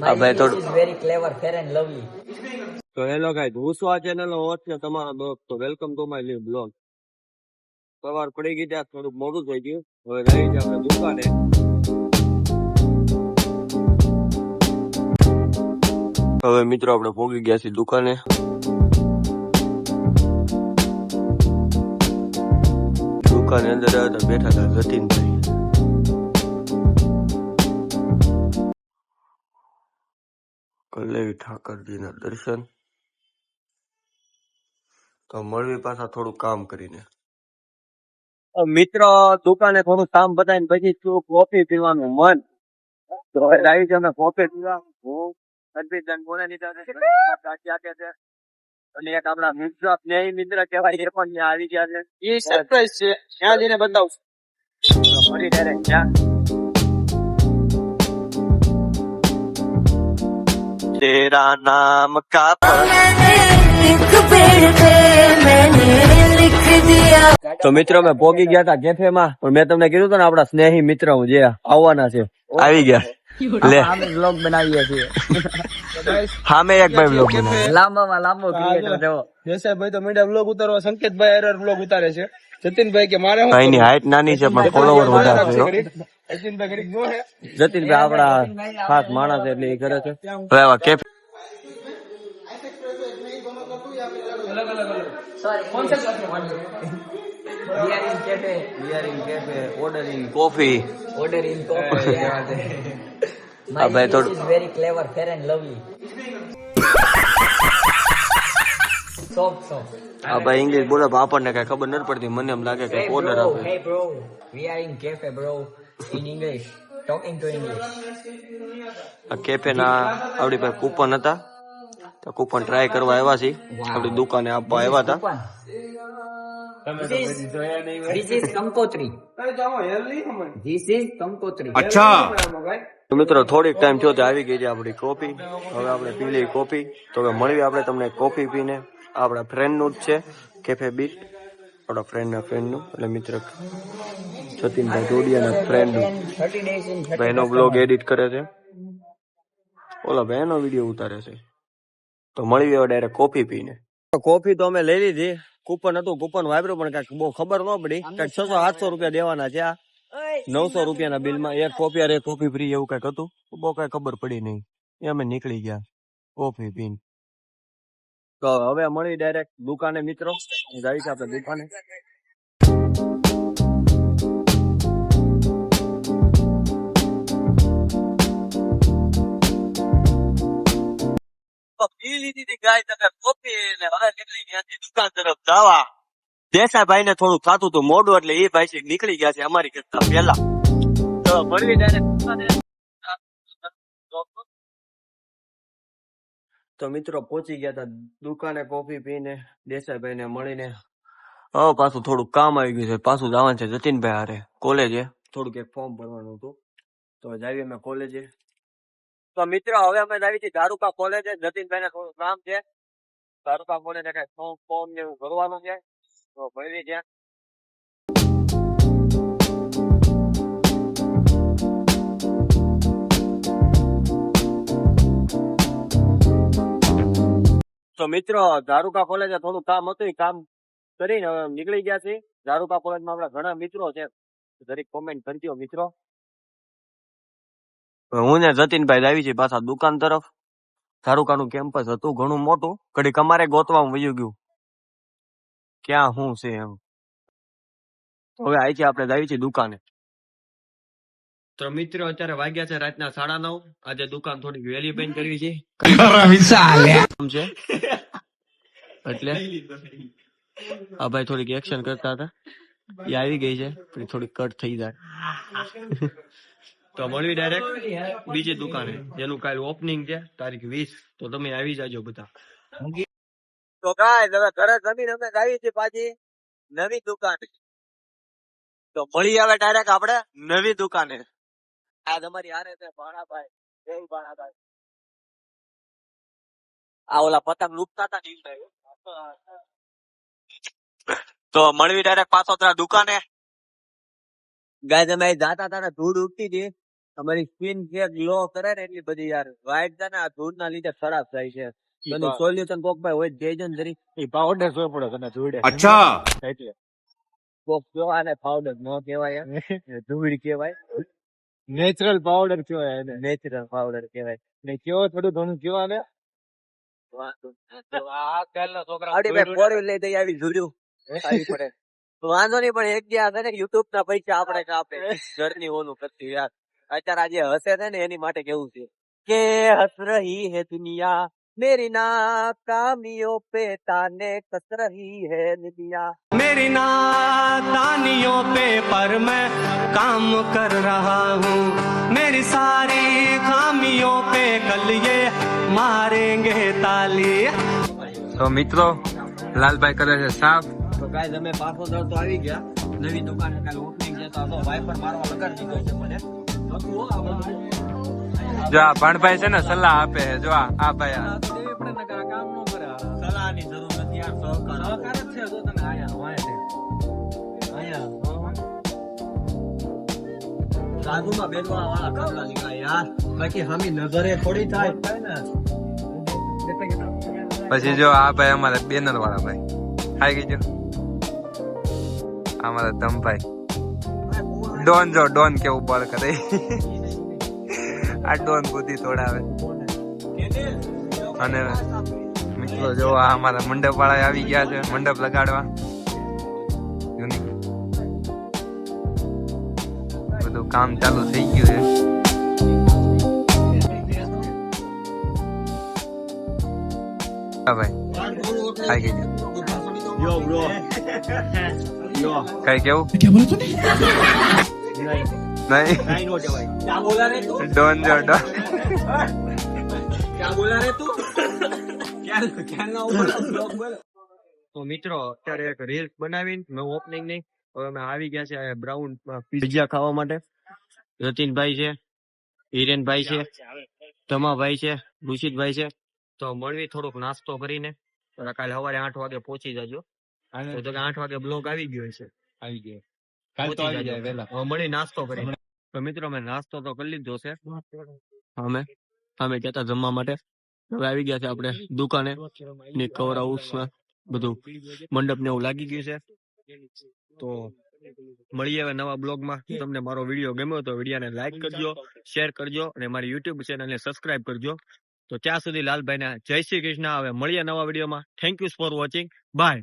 હા તો very clever fair and lovely તો હેલો ગાઈસ હું છું આ ચેનલ હોસ્ટ છે તમારા દોસ્ત? તો welcome to my new blog સવાર પડી ગઈ ત્યાં થોડુંક મોડું થઈ ગયું. હવે રહી છે આપણે દુકાને. હવે મિત્રો આપણે પહોંચી ગયા છીએ દુકાને. દુકાને અંદર બેઠા હતા જતીનભાઈ. કલેવી ઠાકરજીના દર્શન. તો મળવી પાછા થોડું કામ કરીને. મિત્ર દુકાને થોડું કામ બતાવીને પછી શું કોફી પીવાનું મન? તો આવી છે અમે કોફી પીવા હું અર્પિતદાન બોલે લીધા છે અને એક આપણા મિત્ર સ્નેહી મિત્ર કહેવાય એ પણ ત્યાં આવી ગયા છે. એ સરપ્રાઈઝ છે. ત્યાં જઈને બતાવશું ફરી ડાયરેક્ટ ત્યાં तेरा नाम का एक पेड़ पे मैंने लिख दिया તો મિત્રો અમે પોગી ગયા હતા કેફે માં પણ મેં તમને કીધું હતું ને આપણા સ્નેહી મિત્ર હું જે આવવાના છે આવી ગયા લે અમે vlog બનાવીએ છીએ સામે એક ભાઈ બ્લોગ બનાવે લાંબામાં લાંબો ક્રિએટર જેવો જયસાભાઈ તો મીડિયા બ્લોગ ઉતારવા સંકેતભાઈ એરર બ્લોગ ઉતારે છે જતીનભાઈ કે મારે હું ભાઈની હાઈટ નાની છે પણ ફોલોવર વધારે છે હો. જતીનભાઈ આપણા ખાસ માણસ એટલે એ કરે છે cafe coffee Order in coffee. My હા ભાઈ થોડું ભાઈ ઇંગ્લિશ બોલે પણ આપણને કઈ ખબર નથી પડતી મને એમ લાગે કે ઓર્ડર આપે bro. We are in cafe, bro. In English. Talking to English. આ કેફે ના આપડી પાસે કૂપન હતા. તો કૂપન ટ્રાય કરવા આવ્યા છીએ. આપણી દુકાને આપવા આવ્યા હતા. તો મિત્રો થોડીક ટાઈમ થયો તો આવી ગઈ છે આપણી કોફી હવે આપણે પી લઈએ કોફી તો હવે મળીએ આપણે તમને કોફી પીને. આપણા ફ્રેન્ડનું જ છે કેફે બીટ આપણા ફ્રેન્ડના ફ્રેન્ડનું એટલે મિત્ર જતીનભાઈ જોડિયાના ફ્રેન્ડનું. 30 days in 30 ભાઈ એનો બ્લોગ એડિટ કરે છે. ઓલા ભાઈનો વીડિયો ઉતારે છે. તો મળી ગયો ડાયરેક્ટ કોફી પીને. કોફી તો અમે લઈ લીધી. કૂપન હતું કૂપન વાપર્યું, પણ કંઈક બહુ ખબર ન પડી. કંઈક છસો સાતસો રૂપિયા દેવાના છે આ. નવસો રૂપિયાના બિલમાં એક કોફી અરે કોફી ફ્રી એવું કંઈક હતું. બહુ કઈ ખબર પડી નહીં. એ અમે નીકળી ગયા. કોફી પીને. તો હવે મળી ડાયરેક્ટ દુકાને મિત્રો. જાય છે આપણે દુકાને. લીધી હતી ગાય તમે કોપી હવે નીકળી ગયા દુકાન તરફ જવા. દેસાઈભાઈ ને થોડું ખાતું હતું મોડું એટલે એ ભાઈ નીકળી ગયા છે અમારી કરતા પહેલા. તો ડાયરેક્ટ તો મિત્રો પહોંચી ગયા હતા દુકાને કોફી પીને દેસાઈભાઈ ને મળીને. હવે પાછું થોડું કામ આવી ગયું છે. પાછું જવાનું છે જતીનભાઈ હારે. કોલેજે થોડુંક એક ફોર્મ ભરવાનું હતું. તો જાવી અમે કોલેજે તો મિત્રો, હવે અમે જાવી છીએ દારૂકા કોલેજે જતીનભાઈ ને થોડું કામ છે. દારૂકા કોલેજે કઈ ફોર્મ ફોર્મ ને એવું ભરવાનું છે. તો ભરી ત્યાં તો મિત્રો ધારુકા કોલેજે થોડું કામ હતું એ કામ કરીને હવે નીકળી ગયા છે દારૂકા કોલેજમાં આપણા ઘણા મિત્રો છે. દરેક કોમેન્ટ કરજો મિત્રો. હું ને જતીનભાઈ આવી છે પાછા દુકાન તરફ. દારૂકાનું કેમ્પસ હતું ઘણું મોટું. ઘડીક અમારે ગોતવામાં વયું ગયું. ક્યાં શું છે એમ. હવે આવી છે આપણે આવી છે દુકાને. તો મિત્રો અત્યારે વાગ્યા છે રાતના સાડા નવ. આજે દુકાન થોડી વહેલી બંધ કરવી છે. એટલે? આ ભાઈ થોડીક એક્શન કરતા હતા. એ આવી ગઈ છે પણ થોડીક કટ થઈ જાય. તો મળવી ડાયરેક્ટ બીજી દુકાને જેનું કાલ ઓપનિંગ છે તારીખ વીસ. તો તમે આવી જાજો બધા. તો કાય તમે ઘરે જમીન અમે આવી છે પાછી. નવી દુકાને. તો મળી આવે ડાયરેક્ટ આપણે નવી દુકાને. આ તમારી હારે છે ભાણાભાઈ જય ભાણાભાઈ. આ ઓલા પતંગ લૂપતા હતા ને ઈ ભાઈ. તો મળવી ડાયરેક્ટ પાછોતરા દુકાને? ગાય તમે જાતા તારે ધૂળ ઉઠતી હતી. તમારી સ્કીન જે ગ્લો કરે ને એટલી બધી યાર. વાઈટ છે ને આ ધૂળ ના લીધે ખરાબ થાય છે. બની સોલ્યુશન કોક ભાઈ હોય જઈ જન જરી. એ પાવડર જો પડે તને ધૂળે. અચ્છા. એટલે. કોક જો આને પાવડર ન કહેવાય ધૂળ કહેવાય. નેચરલ પાવડર કહેવાય એને. નેચરલ પાવડર કહેવાય. ને કેવો થોડું ઘણું કહેવાય વાંધો નહીં પણ એક ગયા છે ને યુટ્યુબ ના પૈસા આપણે કાપે ઘરની ઓલું કરતી યાર. અત્યારે આજે હસે છે ને એની માટે કેવું છે? કે હસ રહી હે દુનિયા मेरी ना पे ताने कस रही है निया मेरी ना पे पर मैं काम कर रहा हूँ। मेरी सारी खामियों पे कल ये मारेंगे ताली। तो मित्रों लाल भाई कलर है साफ़। तो गाइस हमें पार्सल दर तो आ ही गया। नई दुकान है कल ओपनिंग है तो वाइपर मारवा लगा दी तो बोले तो वो आवाज़ જો આ ભણભાઈ છે ને સલાહ આપે છે. જો આ આ ભાઈ આ. સલાહની જરૂર નથી યાર સહકાર સહકાર જ છે જો તમે આયા વાંહે આયા બેસવા વાળા કપડા નીકળ્યા યાર. બાકી હમી નજરે થોડી થાય. પછી જો આ ભાઈ અમારે બેનર વાળા ભાઈ. ખાઈ ગઈ જો. અમારા ધમભાઈ. ડોન જો ડોન કેવું બળ કરે. આ ડોન બુદ્ધિ તોડાવે. અને મિત્રો જો આ અમારા મંડપ વાળા આવી ગયા છે મંડપ લગાડવા. બધું કામ ચાલુ થઈ ગયું છે. ભાઈ. યો બ્રો યો કઈ કેવું નહીં. નો કહેવાય ક્યાં બોલા રે તું? ડોન જો ડોન. ક્યાં બોલા રે તું? ક્યાં ક્યાં ના બોલા? બોલો. તો મિત્રો અત્યારે એક રીલ્સ બનાવીને મેં ઓપનિંગ નહીં હવે અમે આવી ગયા છે બ્રાઉન પિઝા ખાવા માટે. રતિનભાઈ છે હિરેનભાઈ છે તમાભાઈ છે ઋષિતભાઈ છે. તો મળવી થોડોક નાસ્તો કરીને. કાલે સવારે આઠ વાગે પહોંચી જજો. તો આઠ વાગે બ્લોગ આવી ગયો છે આવી ગયા. કાલ તો આવી જાય વહેલા. મળી નાસ્તો કરી તો મિત્રો અમે નાસ્તો તો કરી લીધો છે. અમે અમે કહેતા જમવા માટે. હવે આવી ગયા છે આપણે દુકાને. ને કવર હાઉસ બધું મંડપ ને એવું લાગી ગયું છે. તો મળીએ હવે નવા બ્લોગમાં. તમને મારો વીડિયો ગમ્યો તો વિડીયોને લાઈક કરજો શેર કરજો અને મારી યુટ્યુબ ચેનલને સબસ્ક્રાઇબ કરજો. તો ત્યાં સુધી લાલભાઈને જય શ્રી કૃષ્ણ. હવે મળીએ નવા વિડીયોમાં. Thank you for watching bye